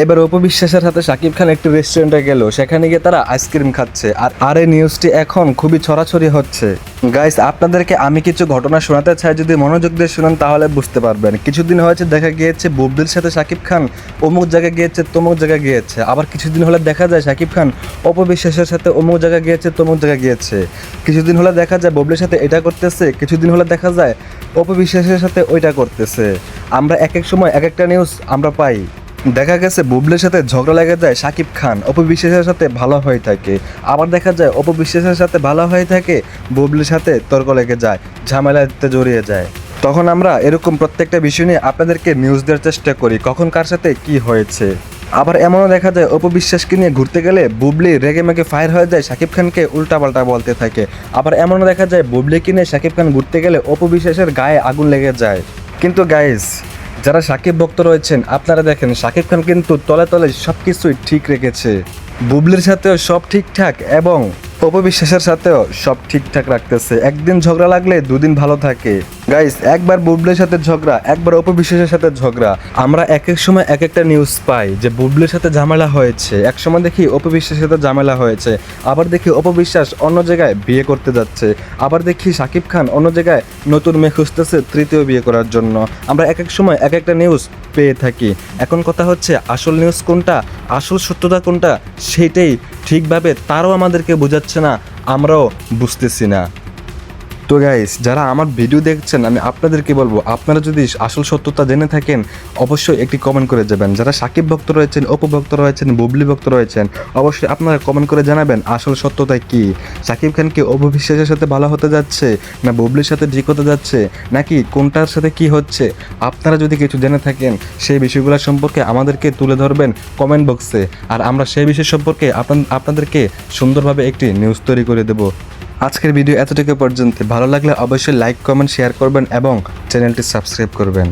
এবার অপবিশ্বাসের সাথে শাকিব খান একটি রেস্টুরেন্টে গেল। সেখানে গিয়ে তারা আইসক্রিম খাচ্ছে। আর আর এই নিউজটি এখন খুবই ছড়াছড়ি হচ্ছে। গাইস আপনাদেরকে আমি কিছু ঘটনা শোনাতে চাই। যদি মনোযোগ দিয়ে শুনেন, তাহলে বুঝতে পারবেন। কিছুদিন হয়েছে দেখা গিয়েছে বুবলির সাথে শাকিব খান, অমুক জায়গায় গিয়েছে, তমুক জায়গায় গিয়েছে। আবার কিছুদিন হলে দেখা যায় শাকিব খান অপবিশ্বাসের সাথে অমুক জায়গায় গিয়েছে, তমুক জায়গায় গিয়েছে। কিছুদিন হলে দেখা যায় বুবলির সাথে এটা করতেছে। কিছুদিন হলে দেখা যায় অপবিশ্বাসের সাথে ওইটা করতেছে। আমরা এক এক সময় এক একটা নিউজ আমরা পাই। দেখা গেছে বুবলির সাথে ঝগড়া লেগে যায় শাকিব খান। অপবিশ্বাসের সাথে ভালো হয়ে থাকে। আবার দেখা যায় অপবিশ্বাসের সাথে ভালো হয়ে থাকে, বুবলির সাথে তর্ক লেগে যায়, ঝামেলাতে জড়িয়ে যায়। তখন আমরা এরকম প্রত্যেকটা বিষয় নিয়ে আপনাদেরকে নিউজ দেওয়ার চেষ্টা করি, কখন কার সাথে কি হয়েছে। আবার এমনও দেখা যায় অপবিশ্বাসকে নিয়ে ঘুরতে গেলে বুবলি রেগে মেগে ফায়ার হয়ে যায় শাকিব খানকে উল্টাপাল্টা বলতে থাকে। আবার এমনও দেখা যায় বুবলিকে নিয়ে শাকিব খান ঘুরতে গেলে অপবিশ্বাসের গায়ে আগুন লেগে যায়। কিন্তু গাইজ যারা সাকিব ভক্ত রয়েছেন, আপনারা দেখেন, সাকিব খান কিন্তু তলে তলে সব কিছুই ঠিক রেখেছে। বুবলির সাথেও সব ঠিকঠাক এবং অপবিশ্বাসের সাথেও সব ঠিকঠাক রাখতেছে। একদিন ঝগড়া লাগলে দুদিন ভালো থাকে। গাইস একবার বুবলের সাথে ঝগড়া, একবার অপবিশ্বাসের সাথে ঝগড়া। আমরা এক এক সময় এক একটা নিউজ পাই যে বুবলের সাথে ঝামেলা হয়েছে। এক সময় দেখি অপবিশ্বাসের সাথে ঝামেলা হয়েছে। আবার দেখি অপবিশ্বাস অন্য জায়গায় বিয়ে করতে যাচ্ছে। আবার দেখি সাকিব খান অন্য জায়গায় নতুন মেয়ে খুঁজতেছে তৃতীয় বিয়ে করার জন্য। আমরা এক এক সময় এক একটা নিউজ পেয়ে থাকি। এখন কথা হচ্ছে, আসল নিউজ কোনটা, আসল সত্যতা কোনটা, সেইটাই ঠিকভাবে তারও আমাদেরকে বোঝাচ্ছে না আমরাও বুঝতেছি না। তো গাইস যারা আমার ভিডিও দেখছেন, আমি আপনাদেরকে বলব, আপনারা যদি আসল সত্যতা জেনে থাকেন, অবশ্যই একটি কমেন্ট করে যাবেন। যারা সাকিব ভক্ত রয়েছেন, অপু ভক্ত রয়েছেন, বুবলি ভক্ত রয়েছেন, অবশ্যই আপনারা কমেন্ট করে জানাবেন আসল সত্যতা কি। সাকিব খান কি অপবিশ্বাসের সাথে ভালো হতে যাচ্ছে, না বুবলির সাথে ঠিক হতে যাচ্ছে, নাকি কোনটার সাথে কি হচ্ছে? আপনারা যদি কিছু জেনে থাকেন, সেই বিষয়গুলো সম্পর্কে আমাদেরকে তুলে ধরবেন কমেন্ট বক্সে আর আমরা সেই বিষয় সম্পর্কে আপনাদেরকে সুন্দরভাবে একটি নিউজ তৈরি করে দেবো। আজকের ভিডিও এতটুকু পর্যন্ত। ভালো লাগলে অবশ্যই লাইক কমেন্ট শেয়ার করবেন এবং চ্যানেলটি সাবস্ক্রাইব করবেন।